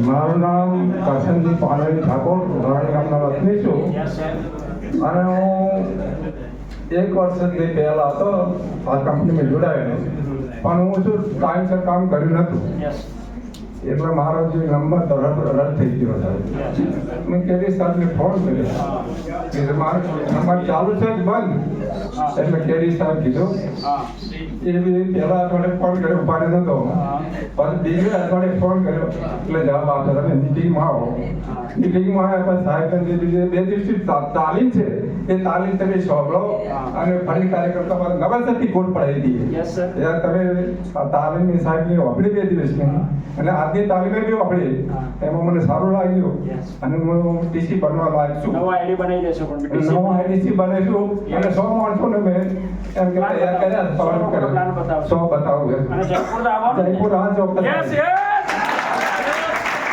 મારું નામ કરશનજી પાનવી ઠાકોર ધોરાણી ગામના વતની છું. અને હું એક વર્ષથી પહેલા હતો આ કંપનીમાં જોડાયેલો. પણ હું શું ટાઈમસર કામ કર્યું નહોતું? એટલે મારો જે નંબર તો રદ થઈ ગયો સાહેબ મેં કેડી સાહેબને ફોન કર્યો. એટલે મારો નંબર ચાલુ છે કે બંધ. એટલે કેડી સાહેબ કીધું એ બી પહેલા અઠવાડિયે ફોન કર્યો ઉપાડે નતો. પછી બીજે અઠવાડિયે ફોન કર્યો. એટલે જવાબ આપે તમે મિટિંગમાં આવો. મિટિંગમાં આવ્યા પછી સાહેબ જે બીજે બે દિવસની તાલીમ છે એ તાલીમ તમે સાંભળો અને ફરી કાર્યક્રમ તમારે નવરસથી કોટ પડાવી દઈએ. તમે આ તાલીમની સાહેબની વાપરી બે દિવસની. અને આજની તાલીમે બી આપણે. એમાં મને સારું લાગ્યું. અને હું ટીસી બનવા લાયક છું. નવો આઈડી બનાવી દેશો પણ નવો આઈડીસી બનાવીશું અને સો માણસોને મેં એમ કે તૈયાર કર્યા સો નો બતાવશો. સો બતાવું જયપુર ચોક્કસ yes.